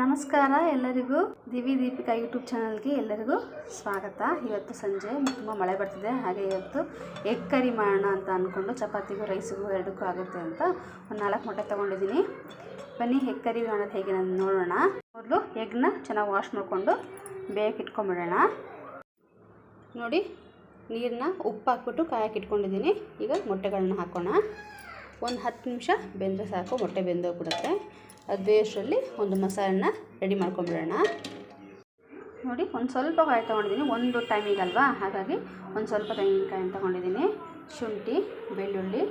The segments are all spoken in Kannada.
ನಮಸ್ಕಾರ ಎಲ್ಲರಿಗೂ. ದಿವಿ ದೀಪಿಕಾ ಯೂಟ್ಯೂಬ್ ಚಾನಲ್ಗೆ ಎಲ್ಲರಿಗೂ ಸ್ವಾಗತ. ಇವತ್ತು ಸಂಜೆ ತುಂಬ ಮಳೆ ಬರ್ತಿದೆ. ಹಾಗೆ ಇವತ್ತು ಎಗ್ ಕರಿ ಮಾಡೋಣ ಅಂತ ಅಂದ್ಕೊಂಡು ಚಪಾತಿಗೂ ರೈಸಿಗೂ ಎರಡಕ್ಕೂ ಆಗುತ್ತೆ ಅಂತ ಒಂದು ನಾಲ್ಕು ಮೊಟ್ಟೆ ತೊಗೊಂಡಿದ್ದೀನಿ. ಬನ್ನಿ ಎಗ್ ಕರಿ ಮಾಡೋದು ಹೇಗೆ ನಾನು ನೋಡೋಣ. ಮೊದಲು ಎಗ್ನ ಚೆನ್ನಾಗಿ ವಾಶ್ ಮಾಡಿಕೊಂಡು ಬೇಯಕ್ಕೆ ಇಟ್ಕೊಂಬಿಡೋಣ. ನೋಡಿ ನೀರನ್ನ ಉಪ್ಪು ಹಾಕ್ಬಿಟ್ಟು ಕಾಯಕ್ಕೆ ಇಟ್ಕೊಂಡಿದ್ದೀನಿ. ಈಗ ಮೊಟ್ಟೆಗಳನ್ನ ಹಾಕೋಣ. ಒಂದು ಹತ್ತು ನಿಮಿಷ ಬೆಂದರೆ ಸಾಕು, ಮೊಟ್ಟೆ ಬೆಂದೋಗ್ಬಿಡುತ್ತೆ. ಅದು ಬೇಯಷ್ಟರಲ್ಲಿ ಒಂದು ಮಸಾಲನ್ನ ರೆಡಿ ಮಾಡ್ಕೊಂಬಿಡೋಣ. ನೋಡಿ, ಒಂದು ಸ್ವಲ್ಪ ಕಾಯಿ ತೊಗೊಂಡಿದ್ದೀನಿ. ಒಂದು ಟೈಮಿಗಲ್ವಾ ಹಾಗಾಗಿ ಒಂದು ಸ್ವಲ್ಪ ತೆಂಗಿನಕಾಯಿ ತೊಗೊಂಡಿದ್ದೀನಿ. ಶುಂಠಿ, ಬೆಳ್ಳುಳ್ಳಿ,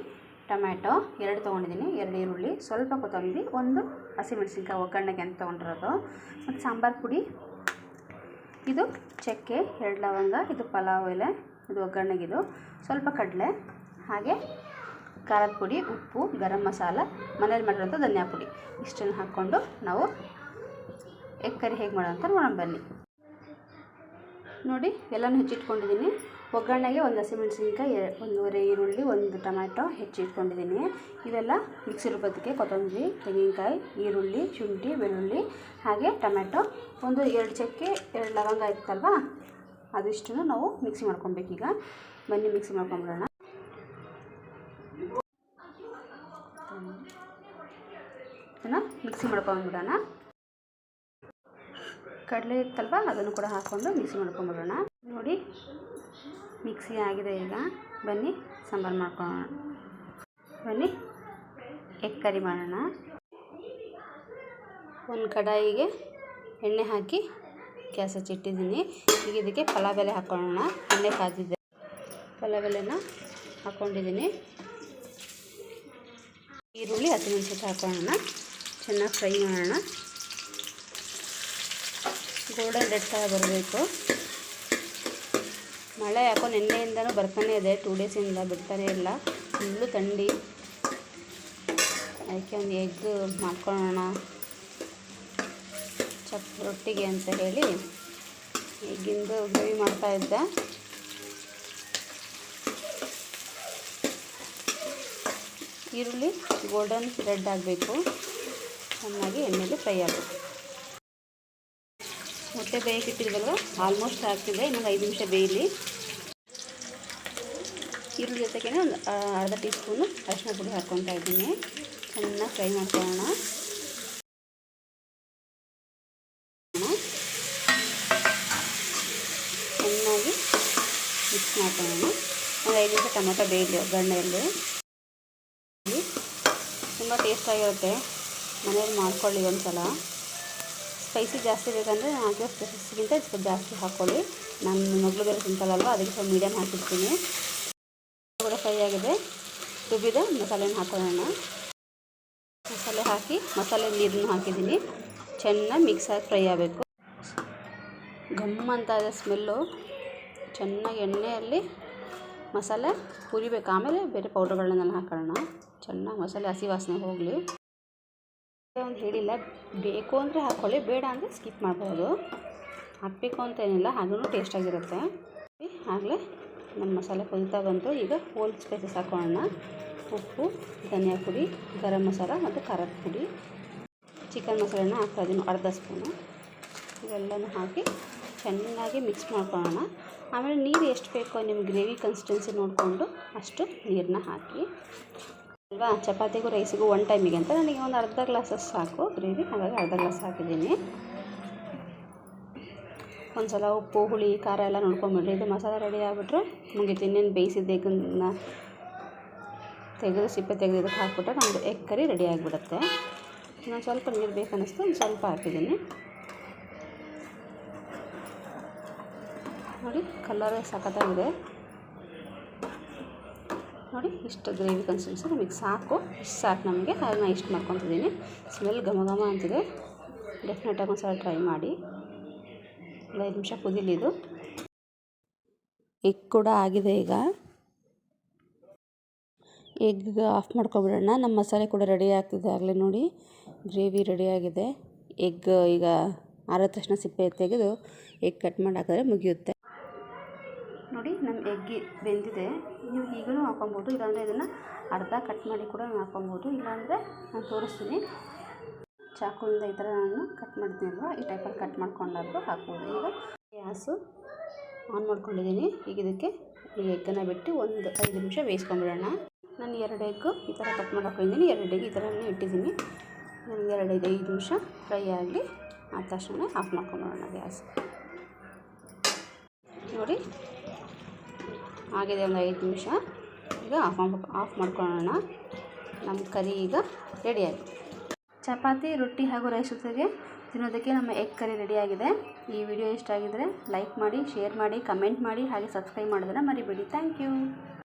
ಟೊಮ್ಯಾಟೊ ಎರಡು ತೊಗೊಂಡಿದ್ದೀನಿ. ಎರಡು ಈರುಳ್ಳಿ, ಸ್ವಲ್ಪ ಕೊತ್ತಂಬರಿ, ಒಂದು ಹಸಿಮೆಣಸಿನ್ಕಾಯಿ ಒಗ್ಗರಣೆಗೆ ಅಂತ ತೊಗೊಂಡಿರೋದು. ಮತ್ತು ಸಾಂಬಾರು ಪುಡಿ. ಇದು ಚಕ್ಕೆ, ಎರಡು ಲವಂಗ, ಇದು ಪಲಾವ್ ಎಲೆ, ಇದು ಒಗ್ಗರಣೆಗಿದು ಸ್ವಲ್ಪ ಕಡಲೆ, ಹಾಗೆ ಖಾರದ ಪುಡಿ, ಉಪ್ಪು, ಗರಂ ಮಸಾಲ, ಮನೇಲಿ ಮಾಡಿರೋಂಥ ಧನಿಯಾ ಪುಡಿ. ಇಷ್ಟನ್ನು ಹಾಕ್ಕೊಂಡು ನಾವು ಎಗ್ ಕರಿ ಹೇಗೆ ಅಂತ ನೋಡೋಣ ಬನ್ನಿ. ನೋಡಿ, ಎಲ್ಲನೂ ಹೆಚ್ಚಿಟ್ಕೊಂಡಿದ್ದೀನಿ. ಒಗ್ಗರಣೆಗೆ ಒಂದು ಹಸಿಮೆಣಸಿನ್ಕಾಯಿ ಒಂದೂವರೆ ಈರುಳ್ಳಿ, ಒಂದು ಟೊಮ್ಯಾಟೊ ಹೆಚ್ಚಿಟ್ಕೊಂಡಿದ್ದೀನಿ. ಇವೆಲ್ಲ ಮಿಕ್ಸಿ ರುಬ್ಬೋದಕ್ಕೆ ಕೊತ್ತಂಬರಿ, ತೆಂಗಿನಕಾಯಿ, ಈರುಳ್ಳಿ, ಶುಂಠಿ, ಬೆಳ್ಳುಳ್ಳಿ, ಹಾಗೆ ಟೊಮ್ಯಾಟೊ ಒಂದು ಎರಡು ಚಕ್ಕೆ, ಎರಡು ಲವಂಗ ಇತ್ತಲ್ವಾ? ಅದಿಷ್ಟನ್ನು ನಾವು ಮಿಕ್ಸಿ ಮಾಡ್ಕೊಬೇಕೀಗ. ಬನ್ನಿ ಮಿಕ್ಸಿ ಮಾಡ್ಕೊಂಬಿಡೋಣ ಇದನ್ನು ಮಿಕ್ಸಿ ಮಾಡ್ಕೊಂಬಿಡೋಣ ಕಡಲೆ ಇತ್ತಲ್ವ, ಅದನ್ನು ಕೂಡ ಹಾಕ್ಕೊಂಡು ಮಿಕ್ಸಿ ಮಾಡ್ಕೊಂಬಿಡೋಣ ನೋಡಿ, ಮಿಕ್ಸಿ ಆಗಿದೆ ಈಗ. ಬನ್ನಿ, ಸಾಂಬಾರು ಮಾಡ್ಕೊಳ್ಳೋಣ ಬನ್ನಿ, ಎಗ್ ಕರಿ ಮಾಡೋಣ. ಒಂದು ಕಡಾಯಿಗೆ ಎಣ್ಣೆ ಹಾಕಿ ಗ್ಯಾಸ್ ಹಚ್ಚಿಟ್ಟಿದ್ದೀನಿ ಈಗ ಇದಕ್ಕೆ ಪಲಾವ್ ಎಲೆ ಹಾಕ್ಕೊಳ್ಳೋಣ ಎಣ್ಣೆ ಕಾದಿದ್ದೆ ಪಲಾವ್ ಎಲೆನ ಹಾಕ್ಕೊಂಡಿದ್ದೀನಿ ಈರುಳ್ಳಿ ಹಸಿಮೆಣಸಿನ್ಕಾಯಿ ಹಾಕೊಳ್ಳೋಣ ಚೆನ್ನಾಗಿ ಫ್ರೈ ಮಾಡೋಣ. ಗೋಲ್ಡನ್ ರೆಡ್ ಕಲರ್ ಬರಬೇಕು. ಮಳೆ ಯಾಕೋ ನಿನ್ನೆಯಿಂದನೂ ಬರ್ತಾನೆ ಇದೆ. ಟೂ ಡೇಸಿಂದ ಬಿಡ್ತಾನೆ ಇಲ್ಲ. ಫುಲ್ಲು ಥಂಡಿ. ಅದಕ್ಕೆ ಒಂದು ಎಗ್ ಮಾಡ್ಕೊಳ್ಳೋಣ. ಚಪ್ ರೊಟ್ಟಿಗೆ ಅಂತ ಹೇಳಿ ಎಗ್ಗಿಂದು ಗ್ರೇವಿ ಇದ್ದ. ಈರುಳ್ಳಿ ಗೋಲ್ಡನ್ ರೆಡ್ ಆಗಬೇಕು. ಚೆನ್ನಾಗಿ ಎಣ್ಣೆಲಿ ಫ್ರೈ ಆಗುತ್ತೆ ಮೊಟ್ಟೆ ಬೇಯಕ್ಕೆ ಇಟ್ಟಿದ್ವಲ್ವ ಆಲ್ಮೋಸ್ಟ್ ಆಗ್ತಿದೆ. ಇನ್ನೊಂದು ಐದು ನಿಮಿಷ ಬೇಯಲಿ. ಈರುಳ್ಳಿ ಜೊತೆಗೆ ಒಂದು ಅರ್ಧ ಟೀ ಸ್ಪೂನು ಅರಿಶಿನ ಪುಡಿ ಹಾಕ್ಕೊತಾ ಇದ್ದೀನಿ. ಚೆನ್ನಾಗಿ ಫ್ರೈ ಮಾಡ್ಕೊಳ್ಳೋಣ. ಚೆನ್ನಾಗಿ ಮಿಕ್ಸ್ ಮಾಡ್ಕೊಳ್ಳೋಣ. ಒಂದು ಐದು ನಿಮಿಷ ಟೊಮೊಟೊ ಬೇಯಲಿ, ಒಗ್ಗರಣೆಯಲ್ಲಿ. ತುಂಬ ಟೇಸ್ಟಾಗಿರುತ್ತೆ. ಮನೇಲಿ ಮಾಡ್ಕೊಳ್ಳಿ ಒಂದು ಸಲ ಸ್ಪೈಸಿ ಜಾಸ್ತಿ ಬೇಕಂದರೆ ಹಾಕಿರೋ ಸ್ಪೈಸಿಗಿಂತ ಸ್ವಲ್ಪ ಜಾಸ್ತಿ ಹಾಕ್ಕೊಳ್ಳಿ ನನ್ನ ಮಗಳು ಬೇರೆ ತಿಂತಾಳಲ್ವ, ಅದಕ್ಕೆ ಸ್ವಲ್ಪ ಮೀಡಿಯಮ್ ಹಾಕಿರ್ತೀನಿ. ಕೂಡ ಫ್ರೈ ಆಗಿದೆ. ರುಬ್ಬಿದ ಮಸಾಲೆನ ಹಾಕೊಳ್ಳೋಣ. ಮಸಾಲೆ ಹಾಕಿ, ಮಸಾಲೆ ನೀರನ್ನು ಹಾಕಿದ್ದೀನಿ. ಚೆನ್ನಾಗಿ ಮಿಕ್ಸ್ ಆಗಿ ಫ್ರೈ ಆಗಬೇಕು. ಘಮ್ ಅಂತ ಇದೆ ಸ್ಮೆಲ್ಲು ಚೆನ್ನಾಗಿ ಎಣ್ಣೆಯಲ್ಲಿ ಮಸಾಲೆ ಹುರಿಬೇಕು. ಆಮೇಲೆ ಬೇರೆ ಪೌಡ್ರ್ಗಳನ್ನೆಲ್ಲ ಹಾಕೋಣ ಚೆನ್ನಾಗಿ ಮಸಾಲೆ ಹಸಿ ವಾಸನೆ ಹೋಗಲಿ. ಒಂದು ಹೇಳಿಲ್ಲ. ಬೇಕು ಅಂದರೆ ಹಾಕ್ಕೊಳ್ಳಿ ಬೇಡ ಅಂದರೆ ಸ್ಕಿಪ್ ಮಾಡ್ಬೋದು. ಹಾಕಬೇಕು ಅಂತ ಏನಿಲ್ಲ ಹಾಗೂ ಟೇಸ್ಟಾಗಿರುತ್ತೆ ಆಗಲೇ ನಮ್ಮ ಮಸಾಲೆ ಕುದಿತಾ ಬಂತು. ಈಗ ಹೋಲ್ ಸ್ಪೈಸಸ್ ಹಾಕೋಣ. ಉಪ್ಪು, ಧನಿಯಾ ಪುಡಿ, ಗರಂ ಮಸಾಲ ಮತ್ತು ಖಾರದ ಪುಡಿ. ಚಿಕನ್ ಮಸಾಲೆನ ಹಾಕ್ತಾಯಿದ್ದೀನಿ ಅರ್ಧ ಸ್ಪೂನು ಇವೆಲ್ಲನೂ ಹಾಕಿ ಚೆನ್ನಾಗಿ ಮಿಕ್ಸ್ ಮಾಡ್ಕೊಳ್ಳೋಣ. ಆಮೇಲೆ ನೀರು ಎಷ್ಟು ಬೇಕೋ ನಿಮ್ಮ ಗ್ರೇವಿ ಕನ್ಸಿಸ್ಟೆನ್ಸಿ ನೋಡಿಕೊಂಡು ಅಷ್ಟು ನೀರನ್ನ ಹಾಕಿ. ಅಲ್ವಾ? ಚಪಾತಿಗೂ ರೈಸಿಗೂ ಒನ್ ಟೈಮಿಗೆ ಅಂತ ನನಗೆ ಒಂದು ಅರ್ಧ ಗ್ಲಾಸಸ್ ಸಾಕು. ಗ್ರೇವಿ ಹಾಗಾಗಿ ಅರ್ಧ ಗ್ಲಾಸ್ ಹಾಕಿದ್ದೀನಿ. ಒಂದು ಸಲ ಉಪ್ಪು, ಹುಳಿ, ಖಾರ ಎಲ್ಲ ನೋಡ್ಕೊಂಬಿಡ್ರಿ. ಇದು ಮಸಾಲೆ ರೆಡಿ ಆಗಿಬಿಟ್ರೆ ಮುಗೀತು ಇನ್ನೇನು ಎಗ್ಗನ್ನ ತೆಗೆದು, ಸಿಪ್ಪೆ ತೆಗೆದು ಇದಕ್ಕೆ ಹಾಕ್ಬಿಟ್ರೆ ನಮ್ಮದು ಎಗ್ ಕರಿ ರೆಡಿ ಆಗಿಬಿಡುತ್ತೆ. ನಾನು ಸ್ವಲ್ಪ ನೀರು ಬೇಕನ್ನಿಸ್ತು, ಒಂದು ಸ್ವಲ್ಪ ಹಾಕಿದ್ದೀನಿ. ನೋಡಿ ಕಲರೇ ಸಖತ್ತಾಗಿದೆ. ನೋಡಿ, ಇಷ್ಟು ಗ್ರೇವಿ ಕನ್ಸಿಸ್ಟೆನ್ಸಿ ನಮಗೆ ಸಾಕು. ಇಷ್ಟು ಸಾಕು ನಮಗೆ. ಅದನ್ನ ನಾನು ಇಷ್ಟು ಮಾಡ್ಕೊತಿದ್ದೀನಿ. ಸ್ಮೆಲ್ ಘಮ ಘಮ ಅಂತಿದೆ. ಡೆಫಿನೆಟಾಗಿ ಒಂದು ಸಲ ಟ್ರೈ ಮಾಡಿ. ಒಂದು ಐದು ನಿಮಿಷ ಕುದೀಲಿ ಇದು. ಎಗ್ ಕೂಡ ಆಗಿದೆ ಈಗ. ಎಗ್ ಆಫ್ ಮಾಡ್ಕೊಬಿಡೋಣ. ನಮ್ಮ ಮಸಾಲೆ ಕೂಡ ರೆಡಿ ಆಗ್ತಿದೆ ಆಗಲೇ ನೋಡಿ. ಗ್ರೇವಿ ರೆಡಿಯಾಗಿದೆ ಎಗ್ ಈಗ ಆರಿದ ತಕ್ಷಣ ಸಿಪ್ಪೆ ತೆಗೆದು ಎಗ್ ಕಟ್ ಮಾಡಿ ಹಾಕಿದ್ರೆ ಮುಗಿಯುತ್ತೆ. ಎಗ್ಗಿ ಬೆಂದಿದೆ ನೀವು ಈಗಲೂ ಹಾಕೊಬೋದು ಇಲ್ಲಾಂದರೆ ಇದನ್ನು ಅರ್ಧ ಕಟ್ ಮಾಡಿ ಕೂಡ ನಾನು ಹಾಕೊಬೋದು ಇಲ್ಲಾಂದರೆ ನಾನು ತೋರಿಸ್ತೀನಿ. ಚಾಕುವಿಂದ ಈ ಥರ ನಾನು ಕಟ್ ಮಾಡ್ತೀನಲ್ವ ಈ ಟೈಪಲ್ಲಿ ಕಟ್ ಮಾಡ್ಕೊಂಡಾದ್ರು ಹಾಕ್ಬೋದು. ಈಗ ಗ್ಯಾಸು ಆನ್ ಮಾಡ್ಕೊಂಡಿದ್ದೀನಿ. ಈಗ ಇದಕ್ಕೆ ಈ ಎಗ್ಗನ್ನು ಬಿಟ್ಟು ಒಂದು ಐದು ನಿಮಿಷ ಬೇಯಿಸ್ಕೊಂಬಿಡೋಣ. ನಾನು ಎರಡು ಎಗ್ಗು ಈ ಥರ ಕಟ್ ಮಾಡ್ಕೊಂಡಿದ್ದೀನಿ ಎರಡು ಎಗ್ ಈ ಥರನೇ ಇಟ್ಟಿದ್ದೀನಿ. ನನಗೆ ಎರಡು ಐದು ಐದು ನಿಮಿಷ ಫ್ರೈ ಆಗಲಿ ಆದ ತಕ್ಷಣ ಆಫ್ ಮಾಡ್ಕೊಂಬಿಡೋಣ ಗ್ಯಾಸ್. ನೋಡಿ ಆಗಿದೆ ಒಂದು ಐದು ನಿಮಿಷ. ಈಗ ಆಫ್ ಆಫ್ ಮಾಡ್ಕೊಳ್ಳೋಣ. ನಮ್ಮ ಕರಿ ಈಗ ರೆಡಿಯಾಗಿದೆ ಚಪಾತಿ, ರೊಟ್ಟಿ ಹಾಗೂ ರೈಸ್ ಜೊತೆಗೆ ತಿನ್ನೋದಕ್ಕೆ ನಮ್ಮ ಎಗ್ ಕರಿ ರೆಡಿಯಾಗಿದೆ ಈ ವಿಡಿಯೋ ಇಷ್ಟ ಆಗಿದ್ದರೆ ಲೈಕ್ ಮಾಡಿ ಶೇರ್ ಮಾಡಿ ಕಮೆಂಟ್ ಮಾಡಿ, ಹಾಗೆ ಸಬ್ಸ್ಕ್ರೈಬ್ ಮಾಡೋದನ್ನು ಮರಿಬೇಡಿ. Thank you